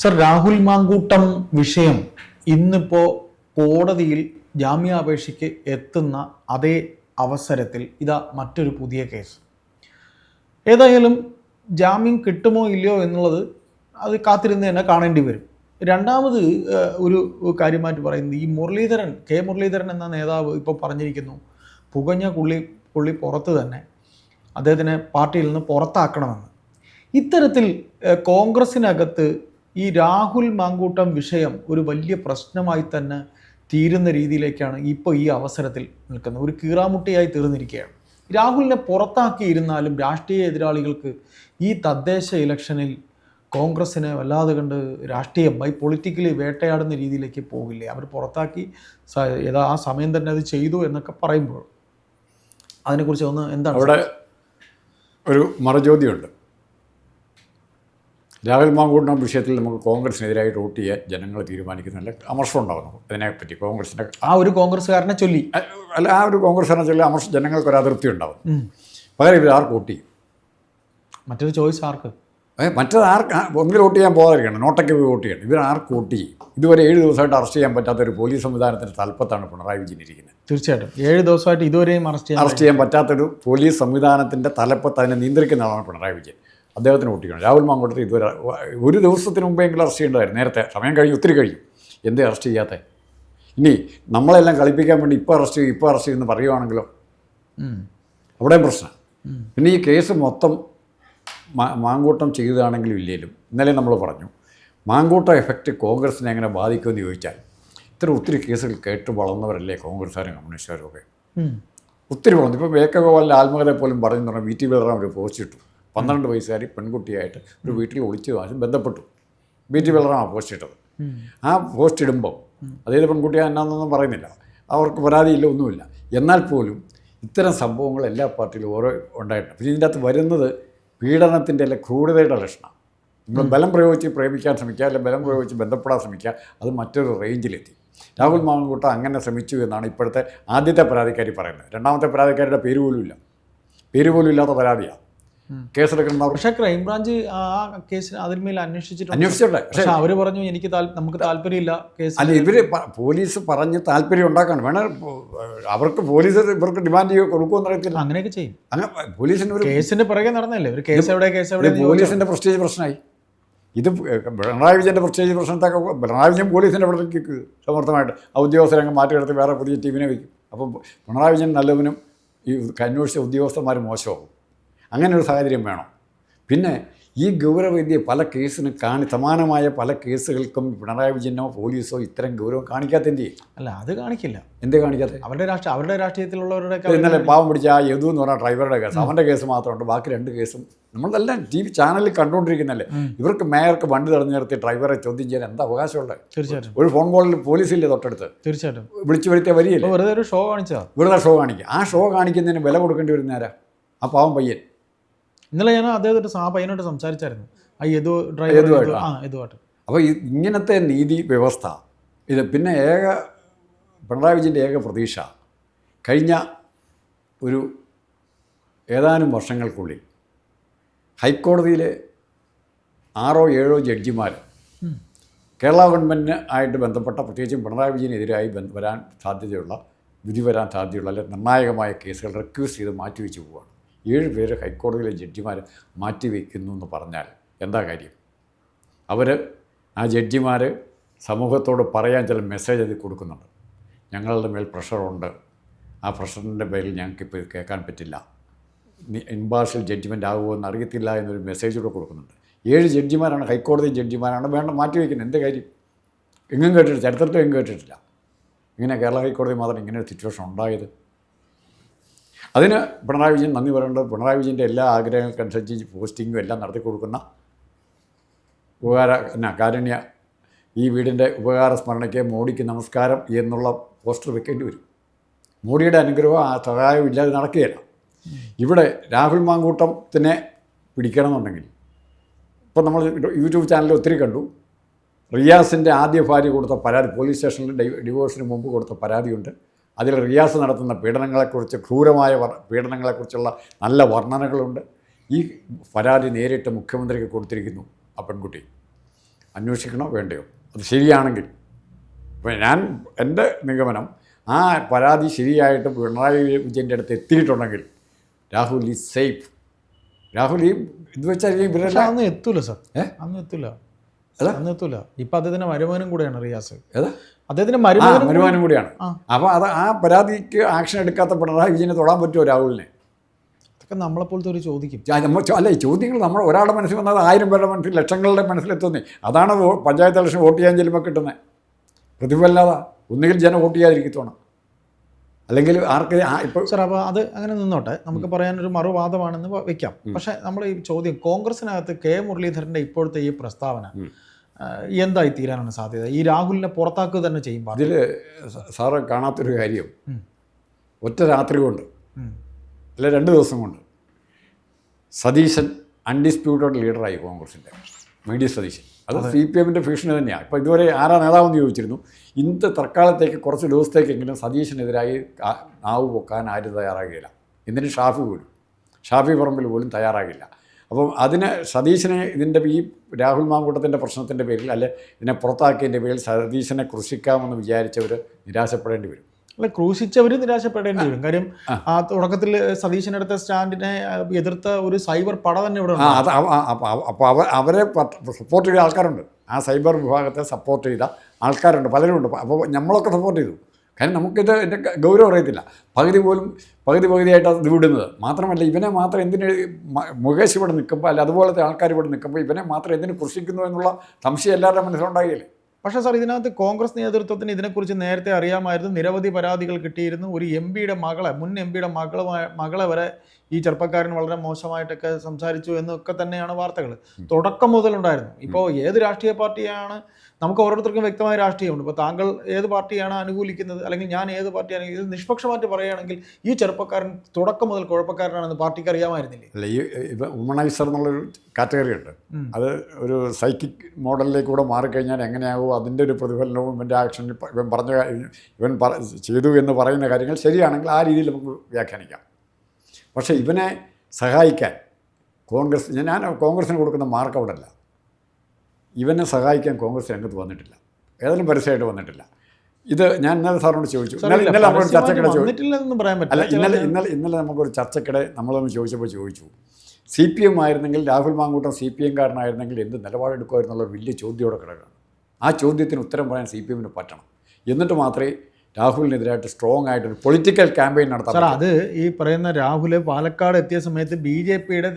Sir Rahul Mankoottam വിഷയം ഇന്നിപ്പോ കോടതിയിൽ ജാമ്യാപേക്ഷയ്ക്ക് എത്തുന്ന അതേ അവസരത്തിൽ ഇതാ മറ്റൊരു പുതിയ കേസ്. ഏതായാലും ജാമ്യം കിട്ടുമോ ഇല്ലയോ എന്നുള്ളത് അത് കാത്തിരുന്ന് തന്നെ കാണേണ്ടി വരും. രണ്ടാമത് ഒരു കാര്യമായിട്ട് പറയുന്നത് ഈ മുരളീധരൻ കെ മുരളീധരൻ എന്ന നേതാവ് ഇപ്പോൾ പറഞ്ഞിരിക്കുന്നു പുകഞ്ഞ പുള്ളി പുള്ളി പുറത്ത് തന്നെ അദ്ദേഹത്തിനെ പാർട്ടിയിൽ നിന്ന് പുറത്താക്കണമെന്ന്. ഇത്തരത്തിൽ കോൺഗ്രസിനകത്ത് ഈ രാഹുൽ മാങ്കൂട്ടം വിഷയം ഒരു വലിയ പ്രശ്നമായി തന്നെ തീരുന്ന രീതിയിലേക്കാണ് ഇപ്പോൾ ഈ അവസരത്തിൽ നിൽക്കുന്നത്. ഒരു കീറാമുട്ടിയായി തീർന്നിരിക്കുകയാണ്. രാഹുലിനെ പുറത്താക്കിയിരുന്നാലും രാഷ്ട്രീയ എതിരാളികൾക്ക് ഈ തദ്ദേശ ഇലക്ഷനിൽ കോൺഗ്രസ്സിനെ വല്ലാതെ കണ്ട് രാഷ്ട്രീയമായി പൊളിറ്റിക്കലി വേട്ടയാടുന്ന രീതിയിലേക്ക് പോകില്ലേ? അവർ പുറത്താക്കി ഏതാ ആ സമയം തന്നെ അത് ചെയ്തു എന്നൊക്കെ പറയുമ്പോൾ അതിനെക്കുറിച്ച് ഒന്ന് എന്താണ് അവിടെ ഒരു മറുചോദ്യമുണ്ട്. രാഹുൽ മാങ്കൂടിന വിഷയത്തിൽ നമുക്ക് കോൺഗ്രസിനെതിരായിട്ട് വോട്ട് ചെയ്യാൻ ജനങ്ങൾ തീരുമാനിക്കുന്നില്ല അമർഷം ഉണ്ടാകുന്നു അതിനെപ്പറ്റി കോൺഗ്രസിന്റെ ആ ഒരു കോൺഗ്രസ്സുകാരനെ ചൊല്ലി. അല്ല ആ ഒരു കോൺഗ്രസ്സുകാരനെ ചൊല്ലി അമർഷം ജനങ്ങൾക്ക് ഒരു അതിർത്തി ഉണ്ടാവും പകരം ഇവർ ആർക്ക് വോട്ട് ചെയ്യും? മറ്റൊരു ചോയ്സ് ആർക്ക്? ഏഹ് മറ്റത് ആർക്ക് ഒന്നിൽ വോട്ട് ചെയ്യാൻ പോകാതിരിക്കണം നോട്ടയ്ക്ക് പോയി വോട്ട് ചെയ്യണം. ഇവർ ആർക്ക് വോട്ട് ചെയ്യും? ഇതുവരെ ഏഴ് ദിവസമായിട്ട് അറസ്റ്റ് ചെയ്യാൻ പറ്റാത്ത ഒരു പോലീസ് സംവിധാനത്തിന്റെ തലപ്പത്താണ് പിണറായി വിജയൻ ഇരിക്കുന്നത്. തീർച്ചയായിട്ടും. ഏഴ് ദിവസമായിട്ട് ഇതുവരെയും അറസ്റ്റ് ചെയ്യാൻ അറസ്റ്റ് ചെയ്യാൻ പറ്റാത്തൊരു പോലീസ് സംവിധാനത്തിന്റെ തലപ്പത്ത് അതിനെ നിയന്ത്രിക്കുന്ന ആളാണ് പിണറായി വിജയൻ. അദ്ദേഹത്തിന് പൊട്ടിക്കണം രാഹുൽ മാങ്കോട്ടത്തെ ഇതുവരെ ഒരു ദിവസത്തിന് മുമ്പെങ്കിലും അറസ്റ്റ് ചെയ്യേണ്ടതായിരുന്നു. നേരത്തെ. സമയം കഴിഞ്ഞ് ഒത്തിരി കഴിഞ്ഞു. എന്തേ അറസ്റ്റ് ചെയ്യാത്ത? ഇനി നമ്മളെല്ലാം കളിപ്പിക്കാൻ വേണ്ടി ഇപ്പോൾ അറസ്റ്റ് ചെയ്യും ഇപ്പോൾ അറസ്റ്റ് ചെയ്യുമെന്ന് പറയുവാണെങ്കിലോ. അവിടെയും പ്രശ്നം. പിന്നെ ഈ കേസ് മൊത്തം മാങ്കൂട്ടം ചെയ്തതാണെങ്കിലും ഇല്ലേലും ഇന്നലെ നമ്മൾ പറഞ്ഞു മാങ്കൂട്ടം എഫക്റ്റ് കോൺഗ്രസിനെ എങ്ങനെ ബാധിക്കുമെന്ന് ചോദിച്ചാൽ ഇത്ര ഒത്തിരി കേസുകൾ കേട്ട് വളർന്നവരല്ലേ കോൺഗ്രസ്സുകാരും കമ്മ്യൂണിസ്റ്റുകാരും ഒക്കെ. ഒത്തിരി വളർന്നു. ഇപ്പം വേക്കഗോപാലിന്റെ ആത്മകഥയെ പോലും പറഞ്ഞു തുടങ്ങി വി ടി ബലറാം ഒരു പോസ്റ്റ് ഇട്ടു. പന്ത്രണ്ട് വയസ്സുകാരി പെൺകുട്ടിയായിട്ട് ഒരു വീട്ടിൽ ഒളിച്ചു വാശം ബന്ധപ്പെട്ടു. ബി ടി ബലറാം പോസ്റ്റ് ഇട്ടത്. ആ പോസ്റ്റ് ഇടുമ്പോൾ അതേത് പെൺകുട്ടിയാ എന്നാന്നൊന്നും പറയുന്നില്ല. അവർക്ക് പരാതിയില്ല ഒന്നുമില്ല. എന്നാൽ പോലും ഇത്തരം സംഭവങ്ങൾ എല്ലാ പാർട്ടിയിലും ഓരോ ഉണ്ടായിട്ടുണ്ട്. പക്ഷേ ഇതിന്റെ അകത്ത് വരുന്നത് പീഡനത്തിന്റെ അല്ലെ ക്രൂരതയുടെ ലക്ഷണം. നിങ്ങൾ ബലം പ്രയോഗിച്ച് പ്രേമിക്കാൻ ശ്രമിക്കുക അല്ലെങ്കിൽ ബലം പ്രയോഗിച്ച് ബന്ധപ്പെടാൻ ശ്രമിക്കുക അത് മറ്റൊരു റേഞ്ചിലെത്തി രാഹുൽ മാങ്കൂട്ടം അങ്ങനെ ശ്രമിച്ചു എന്നാണ് ഇപ്പോഴത്തെ ആദ്യത്തെ പരാതിക്കാരി പറയുന്നത്. രണ്ടാമത്തെ പരാതിക്കാരിയുടെ പേര് പോലും ഇല്ല പേര് പോലും ഇല്ലാത്ത പരാതിയാണ്. കേസെടുക്കുന്ന പക്ഷേ ക്രൈംബ്രാഞ്ച് ആ കേസ് അതിന്മേൽ അന്വേഷിച്ചിട്ടുണ്ട്. പക്ഷേ അവർ അവർ പറഞ്ഞു എനിക്ക് നമുക്ക് താല്പര്യമില്ല കേസ് അല്ല ഇവർ പോലീസ് പറഞ്ഞ് താല്പര്യം ഉണ്ടാക്കണം. വേണം അവർക്ക് പോലീസ് ഇവർക്ക് ഡിമാൻഡ് ചെയ്യുക കൊടുക്കുമെന്ന് അറിയത്തില്ല. അങ്ങനെയൊക്കെ ചെയ്യും. അങ്ങനെ പോലീസിന് ഒരു കേസിന്റെ പുറകെ നടന്നല്ലേ ഒരു കേസ് എവിടെ കേസ് എവിടെ പോലീസിന്റെ പോലീസിന്റെ പ്രസ്റ്റേജ് പ്രശ്നമായി. ഇത് പിണറായി വിജയന്റെ പ്രത്യേകിച്ച് പ്രശ്നത്തൊക്കെ പിണറായി വിജയൻ പോലീസിന്റെ ഇവിടത്തേക്ക് സമർത്ഥമായിട്ട്. ആ ഉദ്യോഗസ്ഥരെ അങ്ങ് മാറ്റിയെടുത്ത് വേറെ പുതിയ ടീമിനെ വയ്ക്കും. അപ്പം പിണറായി വിജയൻ നല്ലവനും ഈ അന്വേഷിച്ച ഉദ്യോഗസ്ഥന്മാർ മോശമാകും അങ്ങനെ ഒരു സാഹചര്യം വേണം. പിന്നെ ഈ ഗൗരവവിദ്യ പല കേസിന് കാണി സമാനമായ പല കേസുകൾക്കും പിണറായി വിജയനോ പോലീസോ ഇത്തരം ഗൗരവം കാണിക്കാത്ത എന്ത് അല്ല അത് കാണിക്കില്ല. എന്ത് കാണിക്കാത്ത? അവരുടെ രാഷ്ട്രീയ അവരുടെ രാഷ്ട്രീയത്തിലുള്ളവരുടെ ഇന്നലെ പാവം പിടിച്ച ആ യദു എന്ന് പറഞ്ഞ ഡ്രൈവറുടെ കേസ് അവന്റെ കേസ് മാത്രമുണ്ട്. ബാക്കി രണ്ട് കേസും നമ്മളെല്ലാം ടി വി ചാനലിൽ കണ്ടുകൊണ്ടിരിക്കുന്നല്ലേ? ഇവർക്ക് മേയർക്ക് വണ്ടി തടഞ്ഞു നിർത്തി ഡ്രൈവറെ ചോദ്യം ചെയ്യാൻ എന്താ അവകാശമുള്ളത്? തീർച്ചയായിട്ടും. ഒരു ഫോൺ കോളിൽ പോലീസില്ലേ തൊട്ടടുത്ത്? തീർച്ചയായിട്ടും. വിളിച്ചു വരുത്തിയ വരിയല്ലേ? ഇപ്പൊ വെറുതെ ഒരു ഷോ കാണിച്ചാൽ വെറുതെ ഷോ കാണിക്കുക ആ ഷോ കാണിക്കുന്നതിന് വില കൊടുക്കേണ്ടി വരുന്ന ആരാ? ആ പാവം പയ്യൻ. ഇന്നലെ ഞാൻ അദ്ദേഹത്തോട്ട് ആ പയ്യനോട്ട് സംസാരിച്ചായിരുന്നു. ആ യദു ഡ്രൈവർ ആ യദുവായിട്ട് അപ്പോൾ ഇങ്ങനത്തെ നീതി വ്യവസ്ഥ ഇത് പിന്നെ ഏക പിണറായി വിജയന്റെ ഏക പ്രതീക്ഷ കഴിഞ്ഞ ഒരു ഏതാനും വർഷങ്ങൾക്കുള്ളിൽ ഹൈക്കോടതിയിലെ ആറോ ഏഴോ ജഡ്ജിമാർ കേരള ഗവൺമെന്റിന് ആയിട്ട് ബന്ധപ്പെട്ട പ്രത്യേകിച്ചും പിണറായി വിജയനെതിരായി വരാൻ സാധ്യതയുള്ള വിധി വരാൻ സാധ്യതയുള്ള അല്ലെങ്കിൽ നിർണായകമായ കേസുകൾ റിക്വസ്റ്റ് ചെയ്ത് മാറ്റിവെച്ച് പോവുകയാണ് ഏഴ് പേര് ഹൈക്കോടതിയിലെ ജഡ്ജിമാർ മാറ്റിവെക്കുന്നു എന്ന് പറഞ്ഞാൽ എന്താ കാര്യം? അവർ ആ ജഡ്ജിമാർ സമൂഹത്തോട് പറയാൻ ചില മെസ്സേജ് അത് കൊടുക്കുന്നുണ്ട്. ഞങ്ങളുടെ മേൽ പ്രഷറുണ്ട് ആ പ്രഷറിന്റെ പേരിൽ ഞങ്ങൾക്കിപ്പോൾ കേൾക്കാൻ പറ്റില്ല. ഇമ്പാർഷ്യൽ ജഡ്ജ്മെന്റ് ആകുമോ അറിയത്തില്ല എന്നൊരു മെസ്സേജ് കൂടെ കൊടുക്കുന്നുണ്ട്. ഏഴ് ജഡ്ജിമാരാണ് ഹൈക്കോടതി ജഡ്ജിമാരാണ് വേണ്ട മാറ്റിവെക്കുന്നത് എന്ത് കാര്യം? എങ്ങും കേട്ടിട്ടില്ല. ചരിത്രത്തിൽ എങ്ങും കേട്ടിട്ടില്ല. ഇങ്ങനെ കേരള ഹൈക്കോടതി മാത്രം ഇങ്ങനെ ഒരു സിറ്റുവേഷൻ ഉണ്ടായത്? അതിന് പിണറായി വിജയൻ നന്ദി പറയേണ്ടത് പിണറായി വിജയന്റെ എല്ലാ ആഗ്രഹങ്ങൾക്കനുസരിച്ച് പോസ്റ്റിങ്ങും എല്ലാം നടത്തി കൊടുക്കുന്ന ഉപകാര എന്നാ കാരുണ്യ ഈ വീടിന്റെ ഉപകാര സ്മരണയ്ക്ക് മോഡിക്ക് നമസ്കാരം എന്നുള്ള പോസ്റ്റർ വെക്കേണ്ടി വരും. മോഡിയുടെ അനുഗ്രഹം ആ സഹായം ഇല്ലാതെ നടക്കുകയില്ല. ഇവിടെ രാഹുൽ മാങ്കൂട്ടത്തിനെ പിടിക്കണമെന്നുണ്ടെങ്കിൽ ഇപ്പം നമ്മൾ യൂട്യൂബ് ചാനലിൽ ഒത്തിരി കണ്ടു റിയാസിന്റെ ആദ്യ ഭാര്യ കൊടുത്ത പരാതി പോലീസ് സ്റ്റേഷനിൽ ഡിവോഴ്സിന് മുമ്പ് കൊടുത്ത പരാതിയുണ്ട്. അതിൽ റിയാസ് നടത്തുന്ന പീഡനങ്ങളെക്കുറിച്ച് ക്രൂരമായ വർ- പീഡനങ്ങളെക്കുറിച്ചുള്ള നല്ല വർണനകളുണ്ട്. ഈ പരാതി നേരിട്ട് മുഖ്യമന്ത്രിക്ക് കൊടുത്തിരിക്കുന്നു ആ പെൺകുട്ടി. അന്വേഷിക്കണോ വേണ്ടയോ? അത് ശരിയാണെങ്കിൽ. ഇപ്പം ഞാൻ എന്റെ നിഗമനം ആ പരാതി ശരിയായിട്ട് പിണറായി വിജയന്റെ അടുത്ത് എത്തിയിട്ടുണ്ടെങ്കിൽ രാഹുൽ ഈസ് സേഫ്. രാഹുൽ ഈ ഇത് വെച്ചാൽ ഇവരെല്ലാം അന്ന് എത്തൂല സർ. ഏ? അന്ന് എത്തൂല. അല്ല? അന്ന് എത്തൂല. ഇപ്പം അദ്ദേഹത്തിന്റെ വരുമാനം കൂടെയാണ് റിയാസ്. ഏതാ? അദ്ദേഹത്തിന്റെ കൂടിയാണ്. അപ്പൊ അപ്പോൾ അത് ആ പരാതിക്ക് ആക്ഷൻ എടുക്കാത്ത പിണറായി വിജയനെ തൊടാൻ പറ്റുമോ രാഹുലിനെ? അതൊക്കെ നമ്മളെ പോലത്തെ ഒരു ചോദിക്കും. അല്ല ഈ ചോദ്യങ്ങൾ നമ്മൾ ഒരാളുടെ മനസ്സിൽ വന്നത് ആയിരം പേരുടെ മനസ്സിൽ ലക്ഷങ്ങളുടെ മനസ്സിലെത്തുന്നേ അതാണ് പഞ്ചായത്ത് ഇലക്ഷൻ വോട്ട് ചെയ്യാൻ ചെല്ലുമ്പോൾ കിട്ടുന്നത് പ്രതിഫലല്ലാതെ. ഒന്നുകിൽ ജനം വോട്ട് ചെയ്യാതിരിക്കത്തോണം. അല്ലെങ്കിൽ ആർക്ക് ഇപ്പോൾ സാർ അപ്പോൾ അത് അങ്ങനെ നിന്നോട്ടെ. നമുക്ക് പറയാൻ ഒരു മറുവാദമാണെന്ന് വെക്കാം. പക്ഷേ നമ്മൾ ഈ ചോദ്യം കോൺഗ്രസിനകത്ത് കെ മുരളീധരന്റെ ഇപ്പോഴത്തെ ഈ പ്രസ്താവന എന്തായി തീരാനാണ് സാധ്യത? ഈ രാഹുലിനെ പുറത്താക്കുക തന്നെ ചെയ്യും ഇതിൽ സാറ് കാണാത്തൊരു കാര്യം. ഒറ്റ രാത്രി കൊണ്ട്. അല്ല രണ്ട് ദിവസം കൊണ്ട്. സതീശൻ അൺഡിസ്പ്യൂട്ടഡ് ലീഡറായി കോൺഗ്രസിന്റെ മീഡിയ ഡി സതീശൻ. അത് സി പി എമ്മിന്റെ ഭീഷണി തന്നെയാണ് ഇപ്പോൾ ഇതുവരെ ആരാ നേതാവെന്ന് ചോദിച്ചിരുന്നു. ഇന്നത്തെ തൽക്കാലത്തേക്ക് കുറച്ച് ദിവസത്തേക്കെങ്കിലും സതീശനെതിരായി നാവ് പൊക്കാൻ ആരും തയ്യാറാകില്ല എന്തിനും ഷാഫി പോലും. ഷാഫി പറമ്പിൽ പോലും തയ്യാറാകില്ല. അപ്പം അതിന് സതീശനെ ഇതിന്റെ ഈ രാഹുൽ മാങ്കൂട്ടത്തിന്റെ പ്രശ്നത്തിന്റെ പേരിൽ അല്ലെ ഇതിനെ പുറത്താക്കിയതിന്റെ പേരിൽ സതീശനെ കൃഷിക്കാമെന്ന് വിചാരിച്ചവർ നിരാശപ്പെടേണ്ടി വരും. അല്ല ക്രൂശിച്ചവർ നിരാശപ്പെടേണ്ടി വരും. കാര്യം ആ. തുടക്കത്തിൽ സതീശനെടുത്ത സ്റ്റാൻഡിനെ എതിർത്ത ഒരു സൈബർ പട തന്നെ ഇവിടെ അപ്പോൾ അവർ അവരെ സപ്പോർട്ട് ചെയ്ത ആൾക്കാരുണ്ട്. ആ സൈബർ വിഭാഗത്തെ സപ്പോർട്ട് ചെയ്ത ആൾക്കാരുണ്ട്. പലരുണ്ട് അപ്പോൾ നമ്മളൊക്കെ സപ്പോർട്ട് ചെയ്തു. കാരണം നമുക്കിത് എന്റെ ഗൗരവം അറിയത്തില്ല. പകുതി പോലും പകുതി പകുതിയായിട്ടാണ് ഇത് വിടുന്നത്. മാത്രമല്ല ഇവനെ മാത്രം എന്തിന് മുകേഷ് ഇവിടെ നിൽക്കുമ്പോൾ അല്ല അതുപോലത്തെ ആൾക്കാർ ഇവിടെ നിൽക്കുമ്പോൾ ഇവനെ മാത്രം എന്തിന് കൃഷിക്കുന്നു എന്നുള്ള സംശയം എല്ലാവരുടെ മനസ്സിലുണ്ടാകില്ലേ പക്ഷേ സാർ ഇതിനകത്ത് കോൺഗ്രസ് നേതൃത്വത്തിന് ഇതിനെക്കുറിച്ച് നേരത്തെ അറിയാമായിരുന്നു. നിരവധി പരാതികൾ കിട്ടിയിരുന്നു. ഒരു എം പിയുടെ മകളെ മുൻ എം പിയുടെ മകളുമായ മകളെ വരെ ഈ ചെറുപ്പക്കാരൻ വളരെ മോശമായിട്ടൊക്കെ സംസാരിച്ചു എന്നൊക്കെ തന്നെയാണ് വാർത്തകൾ തുടക്കം മുതലുണ്ടായിരുന്നു. ഇപ്പോൾ ഏത് രാഷ്ട്രീയ പാർട്ടിയാണ് നമുക്ക് ഓരോരുത്തർക്കും വ്യക്തമായ രാഷ്ട്രീയമുണ്ട്. ഇപ്പോൾ താങ്കൾ ഏത് പാർട്ടിയാണ് അനുകൂലിക്കുന്നത്? അല്ലെങ്കിൽ ഞാൻ ഏത് പാർട്ടിയാണ്? ഇത് നിഷ്പക്ഷമായിട്ട് പറയുകയാണെങ്കിൽ ഈ ചെറുപ്പക്കാരൻ തുടക്കം മുതൽ കുഴപ്പക്കാരനാണെന്ന് പാർട്ടിക്ക് അറിയാമായിരുന്നില്ലേ? അല്ല ഈ ഇപ്പം വുമണൈസർ എന്നുള്ളൊരു കാറ്റഗറി ഉണ്ട്. അത് ഒരു സൈക്കിക് മോഡലിലേക്ക് കൂടെ മാറിക്കഴിഞ്ഞാൽ എങ്ങനെയാവും അതിന്റെ ഒരു പ്രതിഫലനവും ഇവന്റെ ആക്ഷനിൽ ഇവൻ പറഞ്ഞ ഇവൻ പറ ചെയ്തു എന്ന് പറയുന്ന കാര്യങ്ങൾ ശരിയാണെങ്കിൽ ആ രീതിയിൽ നമുക്ക് വ്യാഖ്യാനിക്കാം. പക്ഷേ ഇവനെ സഹായിക്കാൻ കോൺഗ്രസ് ഞാൻ ഞാൻ കോൺഗ്രസിന് കൊടുക്കുന്ന മാർക്ക് അവിടെ അല്ല. ഇവനെ സഹായിക്കാൻ കോൺഗ്രസ് രംഗത്ത് വന്നിട്ടില്ല. ഏതെങ്കിലും പരസ്യമായിട്ട് വന്നിട്ടില്ല. ഇത് ഞാൻ ഇന്നലെ സാറിനോട് ചോദിച്ചു. ഇന്നലെ ഇന്നലെ നമ്മളൊരു ചർച്ചക്കിടെ അല്ല ഇന്നലെ ഇന്നലെ ഇന്നലെ നമുക്കൊരു ചർച്ചക്കിടെ നമ്മളൊന്ന് ചോദിച്ചപ്പോൾ ചോദിച്ചു. സി പി എം ആയിരുന്നെങ്കിൽ രാഹുൽ മാങ്കൂട്ടം സി പി എംകാരനായിരുന്നെങ്കിൽ എന്ത് നിലപാടെടുക്കുമായിരുന്നുള്ള വലിയ ചോദ്യം അവിടെ കിടക്കുകയാണ്. ആ ചോദ്യത്തിന് ഉത്തരം പറയാൻ സി പി എമ്മിന് പറ്റണം. എന്നിട്ട് മാത്രമേ രാഹുലിനെതിരായിട്ട് സ്ട്രോങ് ആയിട്ടൊരു പൊളിറ്റിക്കൽ ക്യാമ്പയിൻ നടത്താം സാർ. അത് ഈ പറയുന്ന രാഹുൽ പാലക്കാട് എത്തിയ സമയത്ത് ബി ജെ പിയുടെ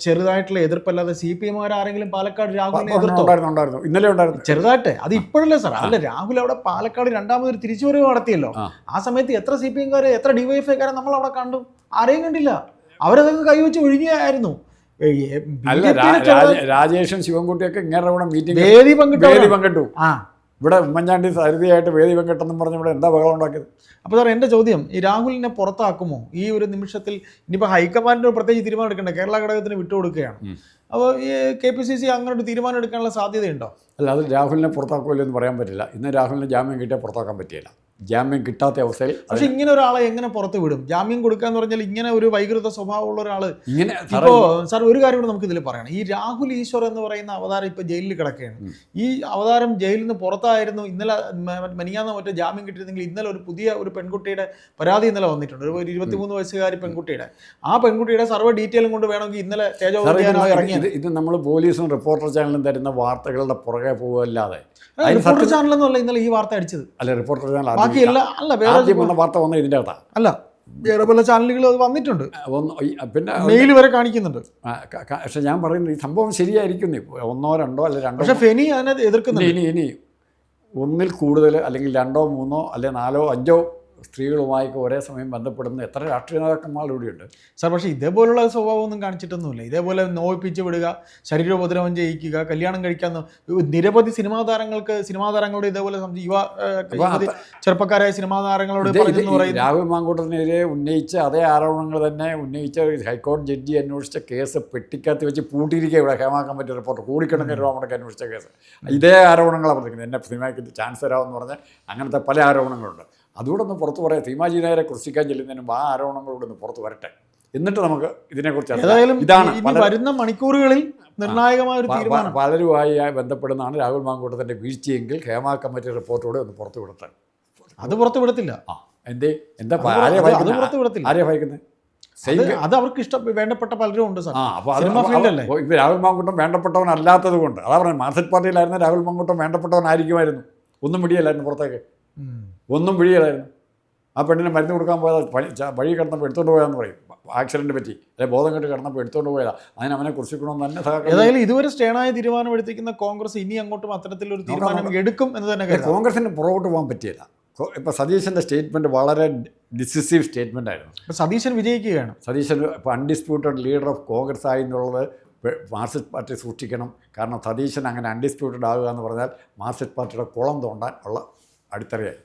ചെറുതായിട്ടുള്ള എതിർപ്പല്ലാതെ സി പി എം ആരെങ്കിലും പാലക്കാട് രാഹുലിനെ എതിർത്തുണ്ടായിരുന്നു ഇന്നലെ ഉണ്ടായിരുന്നു. ചെറുതായിട്ട്. അത് ഇപ്പോഴല്ലേ സാർ അല്ല രാഹുൽ അവിടെ പാലക്കാട് രണ്ടാമതൊരു തിരിച്ചുവരവ് നടത്തിയല്ലോ. ആ. സമയത്ത് എത്ര സി പി എംകാരെ എത്ര ഡിവൈഎഫ്ഐക്കാരെ നമ്മൾ അവിടെ കണ്ടു? ആരെയും കണ്ടില്ല. അവരതൊക്കെ കൈവച്ച് ഒഴിഞ്ഞായിരുന്നു അല്ല രാജേഷും ശിവൻകുട്ടിയൊക്കെ ഇങ്ങനെ മീറ്റിംഗ് വേദി പങ്കിട്ടു. ആ. ഇവിടെ ഉമ്മൻചാണ്ടി സരിതയായിട്ട് വേദി വെങ്കട്ടെന്നും പറഞ്ഞ് ഇവിടെ എന്താ ബഹളം ഉണ്ടാക്കിയത്? അപ്പോൾ സാർ എന്റെ ചോദ്യം ഈ രാഹുലിനെ പുറത്താക്കുമോ? ഈ ഒരു നിമിഷത്തിൽ ഇനിയിപ്പോൾ ഹൈക്കമാൻഡിന് ഒരു പ്രത്യേകിച്ച് തീരുമാനം എടുക്കണ്ടേ? കേരള ഘടകത്തിന് വിട്ടുകൊടുക്കുകയാണ്. അപ്പോൾ ഈ കെ പി സി സി അങ്ങനെ ഒരു തീരുമാനം എടുക്കാനുള്ള സാധ്യതയുണ്ടോ? അല്ല അത് രാഹുലിനെ പുറത്താക്കുമല്ലോ എന്ന് പറയാൻ പറ്റില്ല. ഇന്ന് രാഹുലിന് ജാമ്യം കിട്ടിയാൽ പുറത്താക്കാൻ പറ്റിയില്ല ജാമ്യം കിട്ടാത്ത അവസ്ഥയിൽ പക്ഷെ ഇങ്ങനെ ഒരാളെ എങ്ങനെ പുറത്ത് വിടും? ജാമ്യം കൊടുക്കാന്ന് പറഞ്ഞാൽ ഇങ്ങനെ ഒരു വൈകൃത സ്വഭാവമുള്ള ഒരാൾ ഇങ്ങനെ ഇപ്പോ സാർ ഒരു കാര്യം കൂടെ നമുക്ക് ഇതിൽ പറയണം. ഈ രാഹുൽ ഈശ്വർ എന്ന് പറയുന്ന അവതാരം ഇപ്പൊ ജയിലിൽ കിടക്കുകയാണ്. ഈ അവതാരം ജയിലിൽ നിന്ന് പുറത്തായിരുന്നു. ഇന്നലെ മനിയാന്ന മറ്റേ ജാമ്യം കിട്ടിയിരുന്നെങ്കിൽ ഇന്നലെ ഒരു പുതിയ ഒരു പെൺകുട്ടിയുടെ പരാതി ഇന്നലെ വന്നിട്ടുണ്ട്. ഒരു ഇരുപത്തിമൂന്ന് വയസ്സുകാരി പെൺകുട്ടിയുടെ. ആ പെൺകുട്ടിയുടെ സർവ ഡീറ്റെയിലും കൊണ്ട് വേണമെങ്കിൽ ഇന്നലെ ഇത് ഇറങ്ങിയത് ഇത് നമ്മൾ പോലീസും റിപ്പോർട്ടർ ചാനലും തരുന്ന വാർത്തകളുടെ പുറകെ പോകുമല്ലാതെ റിപ്പോർട്ടർ സത്യം ചാനലൊന്നുമല്ല ഇന്നലെ ഈ വാർത്ത അടിച്ചത്. അല്ല റിപ്പോർട്ടർ ചാനൽ ബാക്കി എല്ലാ അല്ല വേറെ ആദ്യം വന്ന വാർത്ത വന്ന ഇതിന്റെ അകത്താണ് അല്ല വേറെ പല ചാനലുകൾ അത് വന്നിട്ടുണ്ട്. ഒന്ന് ഈ- പിന്നെ മെയിൽ വരെ കാണിക്കുന്നുണ്ട്. ആ, ക- ക- പക്ഷെ ഞാൻ പറയുന്നത് ഈ സംഭവം ശരിയായിരിക്കുന്നു ഒന്നോ രണ്ടോ അല്ലെ രണ്ടോ പക്ഷെ ഫെനി അതിനെ ഇനി എതിർക്കുന്നുണ്ട്. ഇനി ഇനി ഒന്നിൽ കൂടുതൽ അല്ലെങ്കിൽ രണ്ടോ മൂന്നോ അല്ലെ നാലോ അഞ്ചോ സ്ത്രീകളുമായി ഒരേ സമയം ബന്ധപ്പെടുന്ന എത്ര രാഷ്ട്രീയ നേതാക്കന്മാർ ഇവിടെയുണ്ട്? സാർ പക്ഷേ ഇതേപോലുള്ള സ്വഭാവമൊന്നും കാണിച്ചിട്ടൊന്നുമില്ല. ഇതേപോലെ നോവിപ്പിച്ച് വിടുക ശരീരോപദ്രവം ചെയ്യിക്കുക കല്യാണം കഴിക്കാന്ന് നിരവധി സിനിമാ താരങ്ങൾക്ക് സിനിമാ താരങ്ങളോട് ഇതേപോലെ യുവ ചെറുപ്പക്കാരായ സിനിമാ താരങ്ങളോട് രാഹുൽ മാങ്കൂട്ടത്തിനെതിരെ ഉന്നയിച്ച അതേ ആരോപണങ്ങൾ തന്നെ ഉന്നയിച്ച ഹൈക്കോടതി ജഡ്ജി അന്വേഷിച്ച കേസ് പെട്ടിക്കകത്ത് വെച്ച് പൂട്ടിയിരിക്കുക ഇവിടെ ഹേമാക്കാൻ പറ്റിയ റിപ്പോർട്ട്. കോടിക്കണക്കിന് രൂപ മുടക്കി അന്വേഷിച്ച കേസ്. ഇതേ ആരോപണങ്ങളാണ് പറഞ്ഞിരിക്കുന്നത്. എന്നെ സിനിമയ്ക്ക് ചാൻസ് തരാമെന്ന് പറഞ്ഞ് അങ്ങനത്തെ പല ആരോപണങ്ങളുണ്ട്. അതുകൂടെ ഒന്ന് പുറത്ത് പറയാം. ഭീമാജി നേരെ കുറിച്ചിക്കാൻ ചെല്ലുന്നതിന് ആ ആരോപണങ്ങളോട് ഒന്ന് പുറത്ത് വരട്ടെ. എന്നിട്ട് നമുക്ക് ഇതിനെക്കുറിച്ച് ഏതായാലും ഇതാണ് വരുന്ന മണിക്കൂറുകളിൽ നിർണായകമായ ഒരു തീരുമാനം. പലരുമായി ബന്ധപ്പെടുന്നതാണ് രാഹുൽ മാങ്കൂട്ടത്തിന്റെ വീഴ്ചയെങ്കിൽ ഹേമ കമ്മിറ്റി റിപ്പോർട്ടോടെ ഒന്ന് പുറത്തു വിടട്ടെ. അത് പുറത്തു വിടത്തില്ല. ആ എന്തേ? എന്താ അത് പുറത്ത് ഭയക്കുന്നത്? വിടത്തില്ല. ആരെയാ ഭയക്കുന്നത്? അത് അവർക്ക് ഇഷ്ടം വേണ്ടപ്പെട്ട പലരും ഉണ്ട് സാർ. രാഹുൽ അപ്പോൾ വേണ്ടപ്പെട്ടവൻ അല്ലാത്തത് മാങ്കൂട്ടം കൊണ്ട് അതാ പറഞ്ഞത് മാർക്സിസ്റ്റ് പാർട്ടിയിലായിരുന്ന രാഹുൽ മാങ്കൂട്ടം വേണ്ടപ്പെട്ടവനായിരിക്കുമായിരുന്നു. ഒന്നും പിടിയല്ലായിരുന്നു പുറത്തേക്ക്. ഒന്നും വിഴിയില്ലായിരുന്നു ആ പെണ്ണിനെ മരുന്ന് കൊടുക്കാൻ പോയതാ പണി- വഴി കിടന്നപ്പോൾ എടുത്തുകൊണ്ട് പോയതെന്ന് പറയും. ആക്സിഡന്റ് പറ്റി. അല്ലെ ബോധം കെട്ട് കിടന്നപ്പോൾ എടുത്തുകൊണ്ട് പോയതാ. അതിന് അവനെ കുറിച്ചിക്കണമെന്ന് തന്നെ ഏതായാലും ഇതുവരെ സ്റ്റേണായ തീരുമാനം എടുത്തിരിക്കുന്ന കോൺഗ്രസ് ഇനി അങ്ങോട്ടും അത്തരത്തിലൊരു തീരുമാനം. എടുക്കും എന്ന് തന്നെ കോൺഗ്രസിന് പുറകോട്ട് പോകാൻ പറ്റിയില്ല. ഇപ്പം സതീശന്റെ സ്റ്റേറ്റ്മെന്റ് വളരെ ഡിസിസീവ് സ്റ്റേറ്റ്മെന്റ് ആയിരുന്നു. ഇപ്പൊ സതീശൻ വിജയിക്കുകയാണ്. സതീശൻ ഇപ്പോൾ അൺഡിസ്പ്യൂട്ടഡ് ലീഡർ ഓഫ് കോൺഗ്രസ് ആയി എന്നുള്ളത് മാർസിസ്റ്റ് മാർക്സിസ്റ്റ് പാർട്ടി സൂക്ഷിക്കണം. കാരണം സതീശൻ അങ്ങനെ അൺഡിസ്പ്യൂട്ടഡ് ആകുക എന്ന് പറഞ്ഞാൽ മാർക്സിസ്റ്റ് പാർട്ടിയുടെ കുളം തോണ്ടാൻ ഉള്ള അടിത്തറയായി